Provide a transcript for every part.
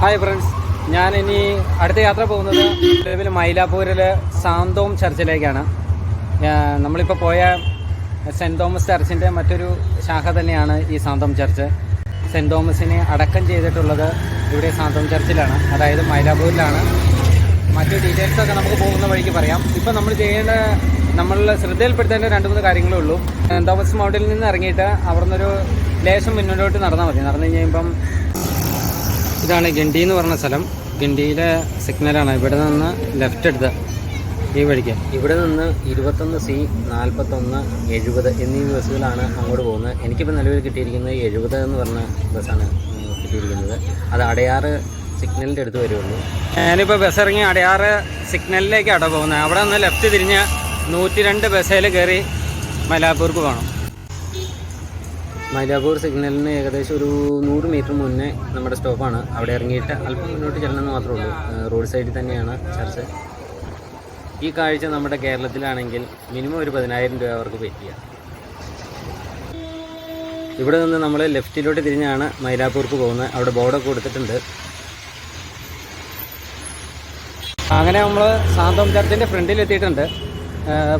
Hi friends ഞാൻ ഇനി അടുത്ത യാത്ര പോകുന്നത് നിലവിൽ മൈലാപ്പൂരിലെ സാന്തോം ചർച്ചിലേക്കാണ്. നമ്മളിപ്പോൾ പോയ സെന്റ് തോമസ് ചർച്ചിന്റെ മറ്റൊരു ശാഖ തന്നെയാണ് ഈ സാന്തോം ചർച്ച്. സെന്റ് തോമസിനെ അടക്കം ചെയ്തിട്ടുള്ളത് ഇവിടെ സാന്തോം ചർച്ചിലാണ് അതായത് മൈലാപ്പൂരിലാണ്. മറ്റു ഡീറ്റെയിൽസ് ഒക്കെ നമുക്ക് പോകുന്ന വഴിക്ക് പറയാം. ഇപ്പം നമ്മൾ ചെയ്യേണ്ട നമ്മൾ ശ്രദ്ധയിൽപ്പെടുത്തേണ്ട രണ്ട് മൂന്ന് കാര്യങ്ങളേ ഉള്ളൂ. തോമസ് മൗണ്ടിൽ നിന്ന് ഇറങ്ങിയിട്ട് അവിടെ നിന്നൊരു ലേശം മുന്നോട്ട് നടന്നാൽ മതി. നടന്നു കഴിയുമ്പം ഇതാണ് ഗണ്ടി എന്ന് പറഞ്ഞ സ്ഥലം. ഗണ്ടിയിലെ സിഗ്നലാണ് ഇവിടെ നിന്ന് ലെഫ്റ്റ് എടുത്ത് ഈ വഴിക്ക്. ഇവിടെ നിന്ന് ഇരുപത്തൊന്ന് സി നാൽപ്പത്തൊന്ന് എഴുപത് എന്നീ ബസ്സുകളാണ് അങ്ങോട്ട് പോകുന്നത്. എനിക്കിപ്പോൾ നിലവിൽ കിട്ടിയിരിക്കുന്നത് എഴുപത് എന്ന് പറഞ്ഞ ബസ്സാണ് കിട്ടിയിരിക്കുന്നത്. അത് അടയാറ് സിഗ്നലിന്റെ അടുത്ത് വരുള്ളൂ. ഞാനിപ്പോൾ ബസ് ഇറങ്ങി അടയാറ് സിഗ്നലിലേക്കാണ് പോകുന്നത്. അവിടെ നിന്ന് ലെഫ്റ്റ് തിരിഞ്ഞ് നൂറ്റി രണ്ട് ബസ്സിൽ കയറി മലാപ്പൂർക്ക് പോകണം മൈലാപ്പൂർ സിഗ്നലിന് ഏകദേശം ഒരു നൂറ് മീറ്റർ മുന്നേ നമ്മുടെ സ്റ്റോപ്പാണ്. അവിടെ ഇറങ്ങിയിട്ട് അല്പം മുന്നോട്ട് ചെല്ലണമെന്ന് മാത്രമേ ഉള്ളൂ. റോഡ് സൈഡിൽ തന്നെയാണ് ചർച്ച്. ഈ കാഴ്ച നമ്മുടെ കേരളത്തിലാണെങ്കിൽ മിനിമം ഒരു പതിനായിരം രൂപ അവർക്ക് പറ്റിയ. ഇവിടെ നിന്ന് നമ്മൾ ലെഫ്റ്റിലോട്ട് തിരിഞ്ഞാണ് മൈലാപ്പൂർക്ക് പോകുന്നത്. അവിടെ ബോർഡൊക്കെ കൊടുത്തിട്ടുണ്ട്. അങ്ങനെ നമ്മൾ സാന്തോം ചർച്ചിന്റെ ഫ്രണ്ടിൽ എത്തിയിട്ടുണ്ട്.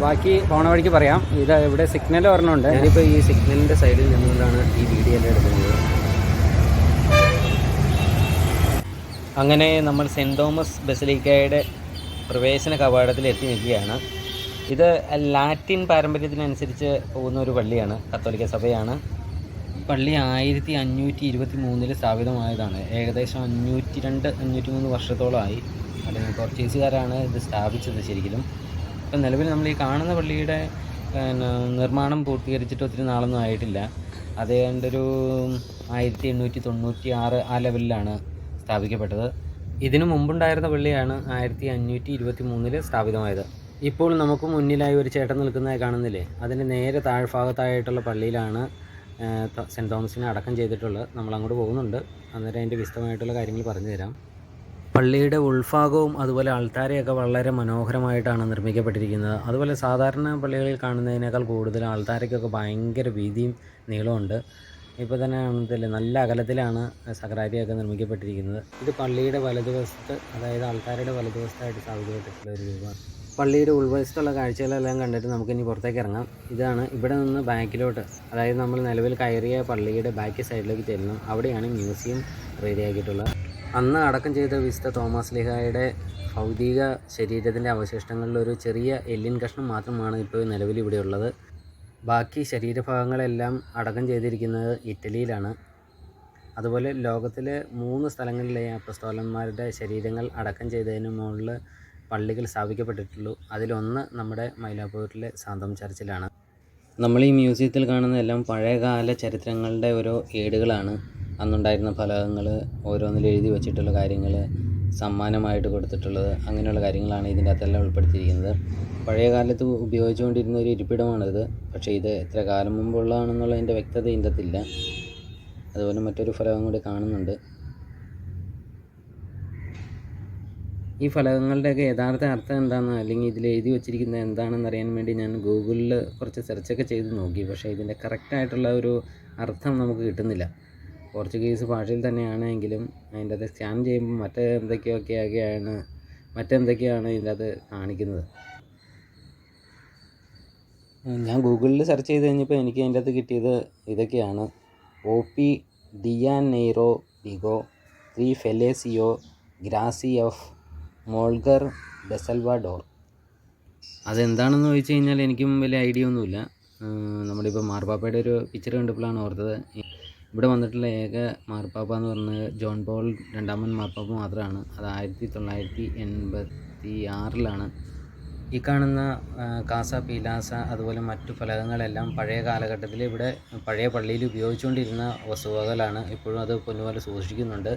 ബാക്കി പോണ വഴിക്ക് പറയാം. ഇത് ഇവിടെ സിഗ്നൽ ഒരെണ്ണമുണ്ട്. ഞാനിപ്പോൾ ഈ സിഗ്നലിന്റെ സൈഡിൽ നിന്നുകൊണ്ടാണ് ഈ വീഡിയോ എല്ലാം എടുക്കുന്നത്. അങ്ങനെ നമ്മൾ സെന്റ് തോമസ് ബസലിക്കയുടെ പ്രവേശന കവാടത്തിൽ എത്തി നിൽക്കുകയാണ്. ഇത് ലാറ്റിൻ പാരമ്പര്യത്തിനനുസരിച്ച് പോകുന്ന ഒരു പള്ളിയാണ് കത്തോലിക്ക സഭയാണ്. പള്ളി ആയിരത്തി അഞ്ഞൂറ്റി ഇരുപത്തി മൂന്നിൽ സ്ഥാപിതമായതാണ്. ഏകദേശം അഞ്ഞൂറ്റി രണ്ട് അഞ്ഞൂറ്റി മൂന്ന് വർഷത്തോളമായി അല്ലെങ്കിൽ പോർച്ചുഗീസുകാരാണ് ഇത് സ്ഥാപിച്ചത് ശരിക്കും ഇപ്പം നിലവിൽ നമ്മൾ ഈ കാണുന്ന പള്ളിയുടെ നിർമ്മാണം പൂർത്തീകരിച്ചിട്ട് ഒത്തിരി നാളൊന്നും ആയിട്ടില്ല. അത് ഏതാണ്ടൊരു ആയിരത്തി എണ്ണൂറ്റി തൊണ്ണൂറ്റി ആറ് ആ ലെവലിലാണ് സ്ഥാപിക്കപ്പെട്ടത്. ഇതിനു മുമ്പുണ്ടായിരുന്ന പള്ളിയാണ് ആയിരത്തി അഞ്ഞൂറ്റി ഇരുപത്തി മൂന്നിൽ സ്ഥാപിതമായത്. ഇപ്പോൾ നമുക്ക് മുന്നിലായി ഒരു ചേട്ടൻ നിൽക്കുന്നതായി കാണുന്നില്ലേ? അതിന്റെ നേരെ താഴ്ഭാഗത്തായിട്ടുള്ള പള്ളിയിലാണ് സെന്റ് തോമസിനെ അടക്കം ചെയ്തിട്ടുള്ളത്. നമ്മൾ അങ്ങോട്ട് പോകുന്നുണ്ട്. അന്നേരം അതിന്റെ വിശദമായിട്ടുള്ള കാര്യങ്ങൾ പറഞ്ഞു തരാം പള്ളിയുടെ ഉൾഭാഗവും അതുപോലെ അൾത്താരയൊക്കെ വളരെ മനോഹരമായിട്ടാണ് നിർമ്മിക്കപ്പെട്ടിരിക്കുന്നത്. അതുപോലെ സാധാരണ പള്ളികളിൽ കാണുന്നതിനേക്കാൾ കൂടുതൽ അൾത്താരയ്ക്കൊക്കെ ഭയങ്കര വീതിയും നീളമുണ്ട് ഇപ്പോൾ തന്നെ ആണെങ്കിൽ നല്ല അകലത്തിലാണ് സക്രാരിയൊക്കെ നിർമ്മിക്കപ്പെട്ടിരിക്കുന്നത്. ഇത് പള്ളിയുടെ വലതുവശത്ത് അതായത് ആൾക്കാരുടെ വലതുവശത്തായിട്ട് സ്ഥാപിക്കപ്പെട്ടിട്ടുള്ള ഒരു രൂപമാണ്. പള്ളിയുടെ ഉൾവശത്തുള്ള കാഴ്ചകളെല്ലാം കണ്ടിട്ട് നമുക്കിനി പുറത്തേക്ക് ഇറങ്ങാം. ഇതാണ് ഇവിടെ നിന്ന് ബാക്കിലോട്ട് അതായത് നമ്മൾ നിലവിൽ കയറിയ പള്ളിയുടെ ബാക്ക് സൈഡിലേക്ക് ചെല്ലണം അവിടെയാണ് മ്യൂസിയം റെഡിയാക്കിയിട്ടുള്ളത് അന്ന് അടക്കം ചെയ്ത വിശുദ്ധ തോമസ് ലിഹായുടെ ഭൗതിക ശരീരത്തിന്റെ അവശിഷ്ടങ്ങളിൽ ഒരു ചെറിയ എല്ലിൻ കഷ്ണം മാത്രമാണ് ഇപ്പോൾ നിലവിൽ ഇവിടെ ഉള്ളത് ബാക്കി ശരീരഭാഗങ്ങളെല്ലാം അടക്കം ചെയ്തിരിക്കുന്നത് ഇറ്റലിയിലാണ്. അതുപോലെ ലോകത്തിലെ മൂന്ന് സ്ഥലങ്ങളിലെ അപ്പസ്തോലന്മാരുടെ ശരീരങ്ങൾ അടക്കം ചെയ്തതിന് മുകളിൽ പള്ളികൾ സ്ഥാപിക്കപ്പെട്ടിട്ടുള്ളൂ. അതിലൊന്ന് നമ്മുടെ മൈലാപ്പൂരിലെ സാന്തം ചർച്ചിലാണ്. നമ്മൾ ഈ മ്യൂസിയത്തിൽ കാണുന്ന എല്ലാം പഴയകാല ചരിത്രങ്ങളുടെ ഓരോ ഏടുകളാണ്. അന്നുണ്ടായിരുന്ന ഫലകങ്ങൾ ഓരോന്നിൽ എഴുതി വെച്ചിട്ടുള്ള കാര്യങ്ങൾ സമ്മാനമായിട്ട് കൊടുത്തിട്ടുള്ളത് അങ്ങനെയുള്ള കാര്യങ്ങളാണ് ഇതിന്റെ അകത്തെല്ലാം ഉൾപ്പെടുത്തിയിരിക്കുന്നത്. പഴയ കാലത്ത് ഉപയോഗിച്ചുകൊണ്ടിരുന്ന ഒരു ഇരിപ്പിടമാണിത്. പക്ഷേ ഇത് എത്ര കാലം മുമ്പുള്ളതാണെന്നുള്ളതിന്റെ വ്യക്തത ഇതിന്റെ അകത്തില്ല അതുപോലെ മറ്റൊരു ഫലകം കൂടി കാണുന്നുണ്ട്. ഈ ഫലകങ്ങളുടെയൊക്കെ യഥാർത്ഥ അർത്ഥം എന്താണ് അല്ലെങ്കിൽ ഇതിൽ എഴുതി വച്ചിരിക്കുന്നത് എന്താണെന്ന് അറിയാൻ വേണ്ടി ഞാൻ ഗൂഗിളിൽ കുറച്ച് സെർച്ചൊക്കെ ചെയ്ത് നോക്കി. പക്ഷേ ഇതിന്റെ കറക്റ്റായിട്ടുള്ള ഒരു അർത്ഥം നമുക്ക് കിട്ടുന്നില്ല. പോർച്ചുഗീസ് ഭാഷയിൽ തന്നെയാണെങ്കിലും അതിന്റെ അത് സ്കാൻ ചെയ്യുമ്പോൾ മറ്റേ എന്തൊക്കെയൊക്കെയൊക്കെയാണ് മറ്റെന്തൊക്കെയാണ് ഇതിന്റെ അത് കാണിക്കുന്നത്? ഞാൻ ഗൂഗിളിൽ സെർച്ച് ചെയ്ത് കഴിഞ്ഞപ്പോൾ എനിക്ക് അതിന്റെ അകത്ത് കിട്ടിയത് ഇതൊക്കെയാണ്. ഒ പി ഡിയാൻ നെയ്റോ ഡിഗോ ത്രീ ഫെലേസിയോ ഗ്രാസി ഓഫ് മോൾഗർ ബെസൽവാഡോർ അതെന്താണെന്ന് ചോദിച്ചു കഴിഞ്ഞാൽ എനിക്കും വലിയ ഐഡിയ ഒന്നുമില്ല. നമ്മളിപ്പോൾ മാർപ്പാപ്പയുടെ ഒരു പിക്ചർ കണ്ടപ്പോഴാണ് ഓർത്തത്. ഇവിടെ വന്നിട്ടുള്ള ഏക മാർപ്പാപ്പ എന്ന് പറഞ്ഞത് ജോൺ പോൾ രണ്ടാമൻ മാർപ്പാപ്പ മാത്രമാണ്. അത് ആയിരത്തി തൊള്ളായിരത്തി എൺപത്തി ആറിലാണ്. ഈ കാണുന്ന കാസ പീലാസ അതുപോലെ മറ്റു ഫലകങ്ങളെല്ലാം പഴയ കാലഘട്ടത്തിൽ ഇവിടെ പഴയ പള്ളിയിൽ ഉപയോഗിച്ചുകൊണ്ടിരുന്ന വസ്തുവകളാണ് ഇപ്പോഴും അത് പൊന്നുപോലെ സൂക്ഷിക്കുന്നുണ്ട്.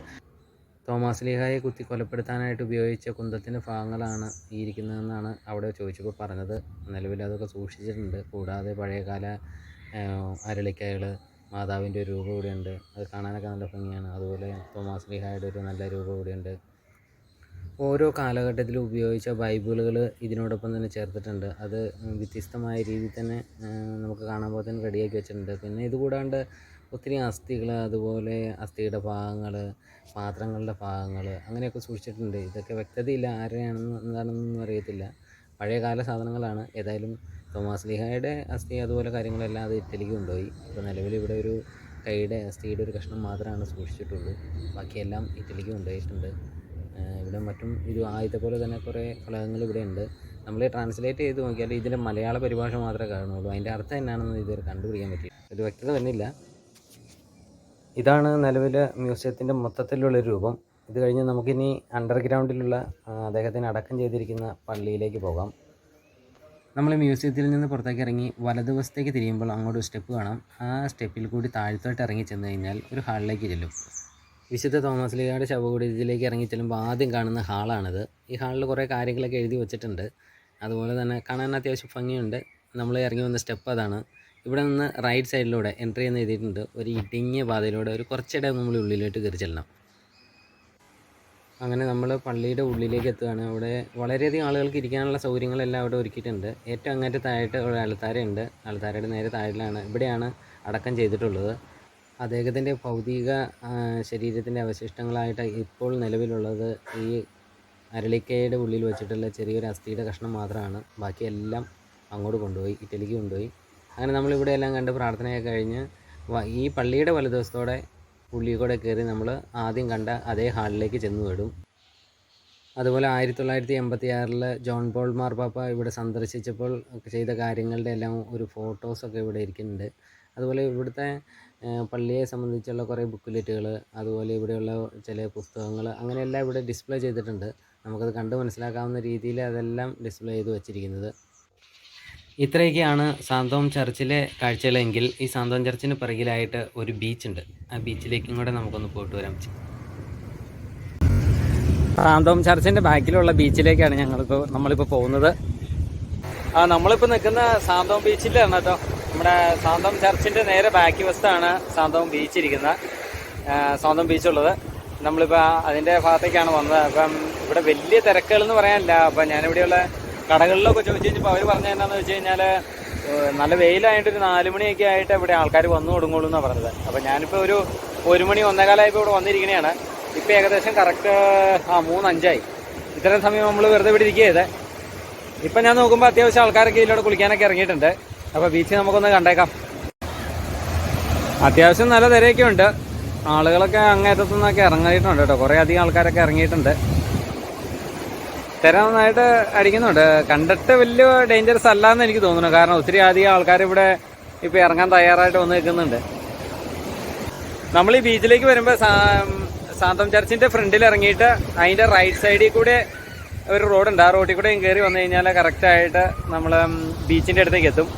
തോമാസ് ലീഹായെ കുത്തി കൊലപ്പെടുത്താനായിട്ട് ഉപയോഗിച്ച കുന്തത്തിന്റെ ഭാഗങ്ങളാണ് ഈ ഇരിക്കുന്നതെന്നാണ് അവിടെ ചോദിച്ചപ്പോൾ പറഞ്ഞത്. നിലവിൽ അതൊക്കെ സൂക്ഷിച്ചിട്ടുണ്ട്. കൂടാതെ പഴയകാല അരളിക്കായകൾ മാതാവിന്റെ ഒരു രൂപം കൂടിയുണ്ട് അത് കാണാനൊക്കെ നല്ല ഭംഗിയാണ്. അതുപോലെ തോമാസ് ലിഹായുടെ ഒരു നല്ല രൂപം കൂടിയുണ്ട് ഓരോ കാലഘട്ടത്തിലും ഉപയോഗിച്ച ബൈബിളുകൾ ഇതിനോടൊപ്പം തന്നെ ചേർത്തിട്ടുണ്ട്. അത് വ്യത്യസ്തമായ രീതിയിൽ തന്നെ നമുക്ക് കാണാൻ പോലെ തന്നെ റെഡിയാക്കി വെച്ചിട്ടുണ്ട്. പിന്നെ ഇതുകൂടാണ്ട് ഒത്തിരി അസ്ഥികൾ അതുപോലെ അസ്ഥിയുടെ ഭാഗങ്ങൾ പാത്രങ്ങളുടെ ഭാഗങ്ങൾ അങ്ങനെയൊക്കെ സൂക്ഷിച്ചിട്ടുണ്ട്. ഇതൊക്കെ വ്യക്തതയില്ല ആരെയാണെന്ന് എന്താണെന്നൊന്നും അറിയത്തില്ല. പഴയകാല സാധനങ്ങളാണ്. ഏതായാലും തോമാസ് ലീഹയുടെ അസ്ഥി അതുപോലെ കാര്യങ്ങളെല്ലാം അത് ഇറ്റലിക്ക് കൊണ്ടുപോയി. ഇപ്പോൾ നിലവിൽ ഇവിടെ ഒരു കൈയുടെ അസ്ഥിയുടെ ഒരു കഷ്ണം മാത്രമാണ് സൂക്ഷിച്ചിട്ടുള്ളൂ. ബാക്കിയെല്ലാം ഇറ്റലിക്ക് കൊണ്ടുപോയിട്ടുണ്ട്. ഇവിടെ മറ്റും ഇത് ആദ്യത്തെ പോലെ തന്നെ കുറേ ഫലകങ്ങൾ ഇവിടെ ഉണ്ട്. നമ്മൾ ട്രാൻസ്ലേറ്റ് ചെയ്ത് നോക്കിയാൽ ഇതിന്റെ മലയാള പരിഭാഷ മാത്രമേ കാണുള്ളൂ. അതിന്റെ അർത്ഥം എന്നാണെന്ന് ഇതുവരെ കണ്ടുപിടിക്കാൻ പറ്റി ഒരു വ്യക്തത വരുന്നില്ല. ഇതാണ് നിലവിലെ മ്യൂസിയത്തിന്റെ മൊത്തത്തിലുള്ള രൂപം. ഇത് കഴിഞ്ഞ് നമുക്കിനി അണ്ടർഗ്രൗണ്ടിലുള്ള അദ്ദേഹത്തിന് അടക്കം ചെയ്തിരിക്കുന്ന പള്ളിയിലേക്ക് പോകാം. നമ്മൾ മ്യൂസിയത്തിൽ നിന്ന് പുറത്തേക്ക് ഇറങ്ങി വലതുവശത്തേക്ക് തിരിയുമ്പോൾ അങ്ങോട്ട് സ്റ്റെപ്പ് കാണാം. ആ സ്റ്റെപ്പിൽ കൂടി താഴ്ത്തോട്ട് ഇറങ്ങി ചെന്ന് കഴിഞ്ഞാൽ ഒരു ഹാളിലേക്ക് ചെല്ലും. വിശുദ്ധ തോമസ് ലീഗയുടെ ശവകുടീരത്തിലേക്ക് ഇറങ്ങി ചെല്ലുമ്പോൾ ആദ്യം കാണുന്ന ഹാളാണിത്. ഈ ഹാളിൽ കുറേ കാര്യങ്ങളൊക്കെ എഴുതി വെച്ചിട്ടുണ്ട്. അതുപോലെ തന്നെ കാണാൻ അത്യാവശ്യം ഭംഗിയുണ്ട്. നമ്മൾ ഇറങ്ങി വന്ന സ്റ്റെപ്പ് അതാണ്. ഇവിടെ നിന്ന് റൈറ്റ് സൈഡിലൂടെ എൻട്രി എന്ന് എഴുതിയിട്ടുണ്ട്. ഒരു ഇടുങ്ങിയ പാതയിലൂടെ ഒരു കുറച്ചിടെ നമ്മൾ ഉള്ളിലോട്ട് കയറി ചെല്ലണം. അങ്ങനെ നമ്മൾ പള്ളിയുടെ ഉള്ളിലേക്ക് എത്തുകയാണ്. അവിടെ വളരെയധികം ആളുകൾക്ക് ഇരിക്കാനുള്ള സൗകര്യങ്ങളെല്ലാം അവിടെ ഒരുക്കിയിട്ടുണ്ട്. ഏറ്റവും അങ്ങേറ്റ താഴെ ഒരു അൾത്താരയുണ്ട് അൾത്താരയുടെ നേരെ താഴിലാണ് ഇവിടെയാണ് അടക്കം ചെയ്തിട്ടുള്ളത്. അദ്ദേഹത്തിന്റെ ഭൗതിക ശരീരത്തിന്റെ അവശിഷ്ടങ്ങളായിട്ട് ഇപ്പോൾ നിലവിലുള്ളത് ഈ അരളിക്കയുടെ ഉള്ളിൽ വെച്ചിട്ടുള്ള ചെറിയൊരു അസ്ഥിയുടെ കഷ്ണം മാത്രമാണ്. ബാക്കിയെല്ലാം അങ്ങോട്ട് കൊണ്ടുപോയി ഇറ്റലിക്ക് കൊണ്ടുപോയി. അങ്ങനെ നമ്മളിവിടെ എല്ലാം കണ്ട് പ്രാർത്ഥനയൊക്കെ കഴിഞ്ഞ് ഈ പള്ളിയുടെ വലതുവശത്തോടെ ഉള്ളിൽ കൂടെ കയറി നമ്മൾ ആദ്യം കണ്ട അതേ ഹാളിലേക്ക് ചെന്ന് വിടും. അതുപോലെ ആയിരത്തി തൊള്ളായിരത്തി എൺപത്തി ജോൺ പോൾ മാർപ്പാപ്പ ഇവിടെ സന്ദർശിച്ചപ്പോൾ ചെയ്ത കാര്യങ്ങളുടെ എല്ലാം ഒരു ഫോട്ടോസൊക്കെ ഇവിടെ ഇരിക്കുന്നുണ്ട്. അതുപോലെ ഇവിടുത്തെ പള്ളിയെ സംബന്ധിച്ചുള്ള കുറേ ബുക്ക്ലെറ്റുകൾ അതുപോലെ ഇവിടെയുള്ള ചില പുസ്തകങ്ങൾ അങ്ങനെയെല്ലാം ഇവിടെ ഡിസ്പ്ലേ ചെയ്തിട്ടുണ്ട്. നമുക്കത് കണ്ട് മനസ്സിലാക്കാവുന്ന രീതിയിൽ അതെല്ലാം ഡിസ്പ്ലേ ചെയ്ത് വച്ചിരിക്കുന്നത്. ഇത്രയൊക്കെയാണ് സാന്തോം ചർച്ചിലെ കാഴ്ചകളെങ്കിൽ ഈ സാന്തോം ചർച്ചിന് പിറകിലായിട്ട് ഒരു ബീച്ചുണ്ട് ആ ബീച്ചിലേക്കും കൂടെ നമുക്കൊന്ന് പോയിട്ട് വരാം. സാന്തോം ചർച്ചിന്റെ ബാക്കിലുള്ള ബീച്ചിലേക്കാണ് ഞങ്ങളിപ്പോൾ നമ്മളിപ്പോൾ പോകുന്നത്. ആ നമ്മളിപ്പോൾ നിൽക്കുന്ന സാന്തോം ബീച്ചിലാണ് കേട്ടോ. നമ്മുടെ സാന്തോം ചർച്ചിന്റെ നേരെ ബാക്കി വശത്താണ് സാന്തോം ബീച്ച് ഇരിക്കുന്നത്. സാന്തോം സാന്തോം ബീച്ചുള്ളത് നമ്മളിപ്പോൾ അതിന്റെ ഭാഗത്തേക്കാണ് വന്നത്. അപ്പം ഇവിടെ വലിയ തിരക്കുകൾ എന്ന് പറയാനില്ല. അപ്പം ഞാനിവിടെയുള്ള കടകളിലൊക്കെ ചോദിച്ചു കഴിഞ്ഞപ്പോൾ അവർ പറഞ്ഞത് എന്താണെന്ന് വെച്ച് കഴിഞ്ഞാൽ നല്ല വെയിലായിട്ട് ഒരു നാല് മണിയൊക്കെ ആയിട്ട് ഇവിടെ ആൾക്കാർ വന്നു തുടങ്ങുള്ളൂ എന്നാണ് പറഞ്ഞത്. അപ്പം ഞാനിപ്പോൾ ഒരു ഒരു മണി ഒന്നേകാലായപ്പോൾ ഇവിടെ വന്നിരിക്കണേയാണ്. ഇപ്പോൾ ഏകദേശം കറക്റ്റ് ആ മൂന്നഞ്ചായി. ഇത്രയും സമയം നമ്മൾ വെറുതെ ഇവിടെ ഇരിക്കുകയത് ഇപ്പം ഞാൻ നോക്കുമ്പോൾ അത്യാവശ്യം ആൾക്കാരൊക്കെ ഇതിലൂടെ കുളിക്കാനൊക്കെ ഇറങ്ങിയിട്ടുണ്ട്. അപ്പോൾ ബീച്ച് നമുക്കൊന്ന് കണ്ടേക്കാം. അത്യാവശ്യം നല്ല തിരയൊക്കെ ഉണ്ട്. ആളുകളൊക്കെ അങ്ങേറ്റത്തു നിന്നൊക്കെ ഇറങ്ങിയിട്ടുണ്ട് കേട്ടോ. കുറേ അധികം ആൾക്കാരൊക്കെ ഇറങ്ങിയിട്ടുണ്ട്. തിര നന്നായിട്ട് അടിക്കുന്നുണ്ട്. കണ്ടിട്ട് വലിയ ഡേഞ്ചറസ് അല്ല എന്ന് എനിക്ക് തോന്നുന്നു. കാരണം ഒത്തിരി അധികം ആൾക്കാർ ഇവിടെ ഇപ്പോൾ ഇറങ്ങാൻ തയ്യാറായിട്ട് വന്ന് നിൽക്കുന്നുണ്ട്. നമ്മൾ ഈ ബീച്ചിലേക്ക് വരുമ്പോൾ സാന്തം ചർച്ചിന്റെ ഫ്രണ്ടിൽ ഇറങ്ങിയിട്ട് അതിന്റെ റൈറ്റ് സൈഡിൽ കൂടെ ഒരു റോഡുണ്ട് ആ റോഡിൽ കൂടെ കയറി വന്നു കഴിഞ്ഞാൽ കറക്റ്റായിട്ട് നമ്മൾ ബീച്ചിന്റെ അടുത്തേക്ക് എത്തും.